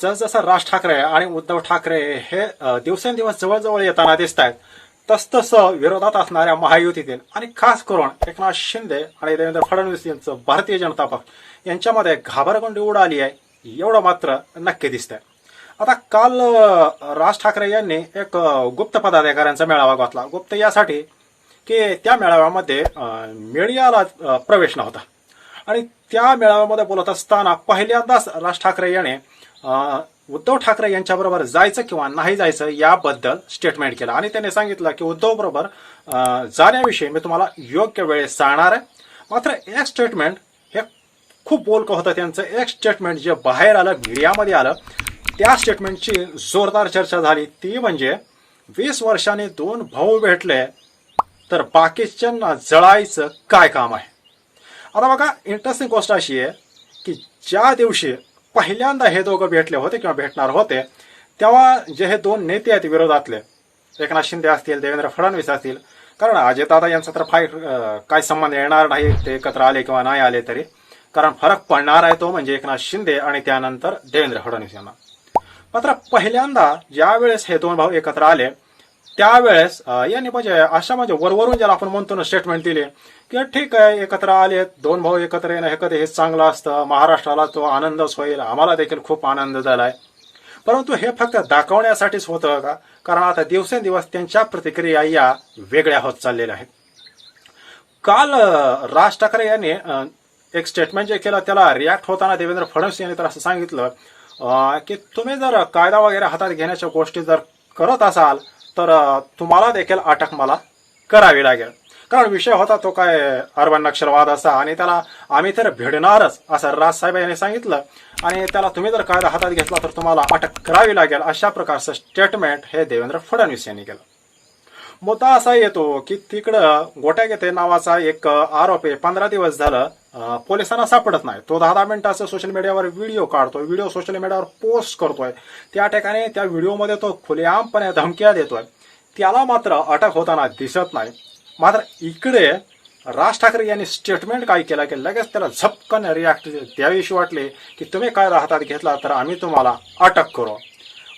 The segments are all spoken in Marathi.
जसजसं राज ठाकरे आणि उद्धव ठाकरे हे दिवसेंदिवस जवळजवळ येताना दिसत आहेत तसतसं विरोधात असणाऱ्या महायुतीतील आणि खास करून एकनाथ शिंदे आणि देवेंद्र फडणवीस यांचं भारतीय जनता पक्ष यांच्यामध्ये घाबरगुंडी उडाली आहे एवढं मात्र नक्की दिसतंय. आता काल राज ठाकरे यांनी एक गुप्त पदाधिकाऱ्यांचा मेळावा घातला. गुप्त यासाठी की त्या मेळाव्यामध्ये मीडियाला प्रवेश नव्हता. आणि त्या मेळाव्यामध्ये बोलत असताना पहिल्यांदाच राज ठाकरे यांनी उद्धव ठाकरे यांच्याबरोबर जायचं किंवा नाही जायचं याबद्दल स्टेटमेंट केलं. आणि त्याने सांगितलं की उद्धव बरोबर जाण्याविषयी मी तुम्हाला योग्य वेळेस सांगणार आहे. मात्र एक स्टेटमेंट हे खूप बोलकं होतं. त्यांचं एक स्टेटमेंट जे बाहेर आलं मीडियामध्ये आलं त्या स्टेटमेंटची जोरदार चर्चा झाली. ती म्हणजे वीस वर्षाने दोन भाऊ भेटले तर बाकीच्यांना जळायचं काय काम आहे? आता बघा इंटरेस्टिंग गोष्ट अशी आहे की ज्या दिवशी पहिल्यांदा हे दोघं भेटले होते किंवा भेटणार होते तेव्हा जे हे दोन नेते आहेत विरोधातले एकनाथ शिंदे असतील देवेंद्र फडणवीस असतील कारण अजितदादा यांचा तर फाईट काय संबंध येणार नाही ते एकत्र आले किंवा नाही आले तरी. कारण फरक पडणार आहे तो म्हणजे एकनाथ शिंदे आणि त्यानंतर देवेंद्र फडणवीस यांना. मात्र पहिल्यांदा ज्यावेळेस हे दोन भाऊ एकत्र आले त्यावेळेस यांनी म्हणजे अशा म्हणजे वरवरून ज्याला आपण म्हणतो ना स्टेटमेंट दिले की ठीक आहे एकत्र आले दोन भाऊ एकत्र येणं हे कधी हे चांगलं असतं महाराष्ट्राला तो आनंदच होईल आम्हाला देखील खूप आनंद झालाय. परंतु हे फक्त दाखवण्यासाठीच होतं का? कारण आता दिवसेंदिवस त्यांच्या प्रतिक्रिया या वेगळ्या होत चाललेल्या आहेत. काल राज ठाकरे यांनी एक स्टेटमेंट जे केलं त्याला रिॲक्ट होताना देवेंद्र फडणवीस यांनी तर असं सांगितलं की तुम्ही जर कायदा वगैरे हातात घेण्याच्या गोष्टी जर करत असाल तर तुम्हाला देखील अटक मला करावी लागेल. कारण विषय होता तो काय अर्बन नक्षलवाद असा आणि त्याला आम्ही तर भिडणारच असं राजसाहेब यांनी सांगितलं. आणि त्याला तुम्ही जर कायदा हातात घेतला तर तुम्हाला अटक करावी लागेल अशा प्रकारचं स्टेटमेंट हे देवेंद्र फडणवीस यांनी केलं. मुद्दा असा येतो की तिकडं गोट्या घेते नावाचा एक आरोपी पंधरा दिवस झालं पोलिसांना सापडत नाही. तो दहा दहा मिनिटाचा सोशल मीडियावर व्हिडिओ काढतोय. व्हिडिओ सोशल मीडियावर पोस्ट करतोय. त्या ठिकाणी त्या व्हिडिओमध्ये तो खुलेआमपणे धमक्या देतोय. त्याला मात्र अटक होताना दिसत नाही. मात्र इकडे राज ठाकरे यांनी स्टेटमेंट काय केलं की लगेच त्याला झपकन रिॲक्ट द्यावीशी वाटले की तुम्ही काय हातात घेतला तर आम्ही तुम्हाला अटक करू.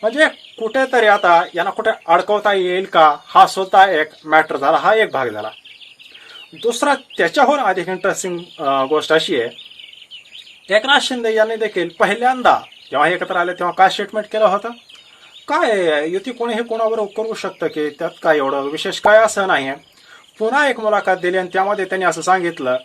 म्हणजे कुठेतरी आता यांना कुठे अडकवता येईल का? हा स्वतः एक मॅटर झाला. हा एक भाग झाला. दुसरा त्याच्याहून अधिक इंटरेस्टिंग गोष्ट अशी आहे. एकनाथ शिंदे यांनी देखील पहिल्यांदा जेव्हा एकत्र आले तेव्हा काय स्टेटमेंट केलं होतं? काय युती कोणीही कोणावर करू शकतं की त्यात काय एवढं विशेष काय असं नाही आहे पुन्हा एक मुलाखत दिली आणि त्यामध्ये त्यांनी असं सांगितलं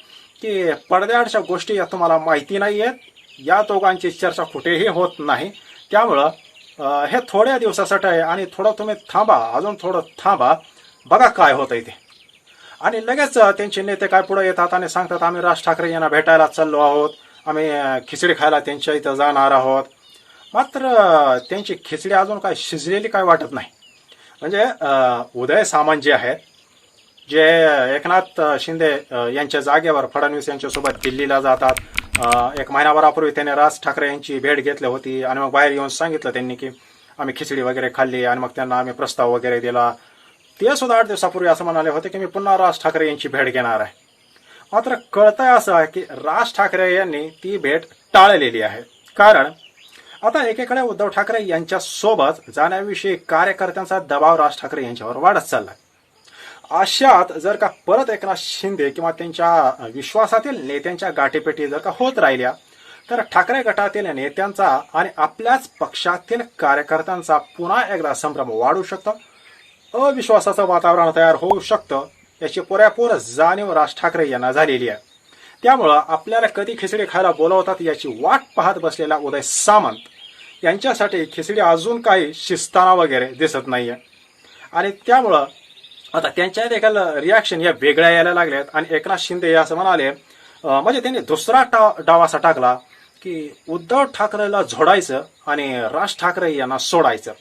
की पडद्याआडच्या गोष्टी या तुम्हाला माहिती नाही आहेत या दोघांची चर्चा कुठेही होत नाही. त्यामुळं हे थोड्या दिवसासाठी आहे आणि थोडं तुम्ही थांबा अजून थोडं थांबा. बघा काय होतं ते. आणि लगेच त्यांचे नेते काय पुढे येतात आणि सांगतात आम्ही राज ठाकरे यांना भेटायला चाललो आहोत. आम्ही खिचडी खायला त्यांच्या इथं जाणार आहोत. मात्र त्यांची खिचडी अजून काय शिजलेली काय वाटत नाही. म्हणजे उदय सामंत जे आहेत जे एकनाथ शिंदे यांच्या जागेवर फडणवीस यांच्यासोबत दिल्लीला जातात. एक महिनाभरापूर्वी त्याने राज ठाकरे यांची भेट घेतली होती आणि मग बाहेर येऊन सांगितलं त्यांनी की आम्ही खिचडी वगैरे खाल्ली आणि मग त्यांना आम्ही प्रस्ताव वगैरे दिला. ते सुद्धा आठ दिवसापूर्वी असं म्हणाले होते की मी पुन्हा राज ठाकरे यांची भेट घेणार आहे. मात्र कळतंय असं आहे की राज ठाकरे यांनी ती भेट टाळलेली आहे. कारण आता एकीकडे उद्धव ठाकरे यांच्या सोबत जाण्याविषयी कार्यकर्त्यांचा दबाव राज ठाकरे यांच्यावर वाढत चाललाय. अशात जर का परत एकनाथ शिंदे किंवा त्यांच्या विश्वासातील नेत्यांच्या गाठीपेटी जर का होत राहिल्या तर ठाकरे गटातील नेत्यांचा आणि आपल्याच पक्षातील कार्यकर्त्यांचा पुन्हा एकदा संभ्रम वाढू शकतो. अविश्वासाचं वातावरण तयार होऊ शकतं याची पुरेपूर जाणीव राज ठाकरे यांना झालेली आहे. त्यामुळं आपल्याला कधी खिचडी खायला बोलावतात याची वाट पाहत बसलेला उदय सामंत यांच्यासाठी खिचडी अजून काही शिस्ताना वगैरे दिसत नाहीये. आणि त्यामुळं आता त्यांच्या देखील रिॲक्शन या वेगळ्या यायला लागल्यात आणि एकनाथ शिंदे या असं म्हणाले म्हणजे त्यांनी दुसरा टा डाव असा टाकला की उद्धव ठाकरेला झोडायचं आणि राज ठाकरे यांना सोडायचं.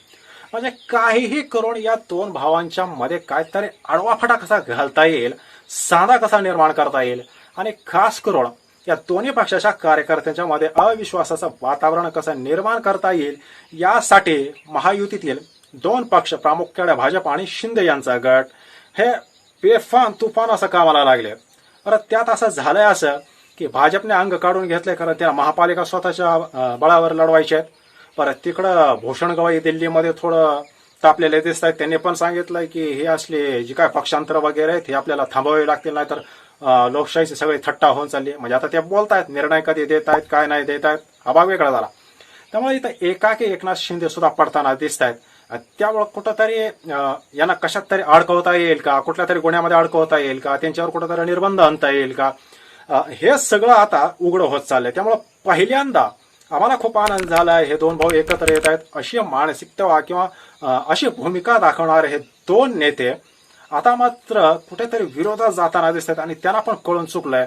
म्हणजे काहीही करून या दोन भावांच्या मध्ये काहीतरी आडवाफाटा कसा घालता येईल साधा कसा निर्माण करता येईल आणि खास करून या दोन्ही पक्षाच्या कार्यकर्त्यांच्या मध्ये अविश्वासाचं वातावरण कसं निर्माण करता येईल यासाठी महायुतीतील दोन पक्ष प्रामुख्याने भाजप आणि शिंदे यांचा गट हे बेफान तुफान असं कामाला लागले. अरे त्यात असं झालंय असं की भाजपने अंग काढून घेतले कारण त्या महापालिका स्वतःच्या बळावर लढवायच्या आहेत. परत तिकडं भूषण गवाई दिल्लीमध्ये थोडं तापलेले दिसत आहेत. त्यांनी पण सांगितलंय की हे असले जी काय पक्षांतर वगैरे आहेत हे आपल्याला थांबवावे लागतील नाहीतर अं, लोकशाहीची सगळी थट्टा होऊन चालली. म्हणजे आता ते बोलतायत निर्णय कधी देत आहेत काय नाही देत आहेत हा भाग वेगळा झाला. त्यामुळे इथं एकाकी एकनाथ शिंदे सुद्धा पडताना दिसत आहेत त्यामुळे कुठंतरी यांना कशात तरी अडकवता येईल का? कुठल्या तरी गुन्ह्यामध्ये अडकवता येईल का? त्यांच्यावर कुठंतरी निर्बंध आणता येईल का? हे सगळं आता उघडं होत चाललंय. त्यामुळं पहिल्यांदा आम्हाला खूप आनंद झाला आहे. हे दोन भाऊ एकत्र येत आहेत. अशी मानसिकता किंवा अशी भूमिका दाखवणारे हे दोन नेते आता मात्र कुठेतरी विरोधात जाताना दिसतात आणि त्यांना पण कळून चुकलंय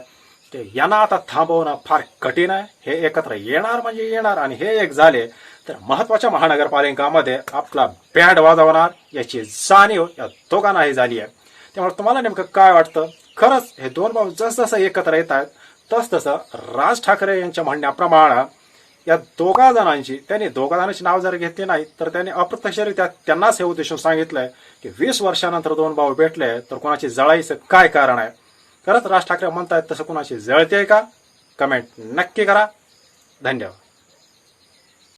की यांना आता थांबवणं फार कठीण आहे. हे एकत्र येणार म्हणजे येणार आणि हे एक झाले तर महत्त्वाच्या महानगरपालिकामध्ये आपला बँड वाजवणार याची जाणीव या दोघांनाही झाली आहे. त्यामुळे तुम्हाला नेमकं काय वाटतं? खरंच हे दोन भाऊ जसजसं एकत्र येत आहेत तसतसं राज ठाकरे यांच्या म्हणण्याप्रमाणे या दोघा जणांची त्यांनी दोघा जणांची नाव जर घेतली नाही तर त्यांनी अप्रत्यक्षरित्या त्यांनाच हे उद्देशून सांगितलंय की वीस वर्षानंतर दोन भाऊ भेटले तर कोणाची जळायचं काय कारण आहे? खरंच राज ठाकरे म्हणतायत तसं कोणाची जळते का? कमेंट नक्की करा. धन्यवाद.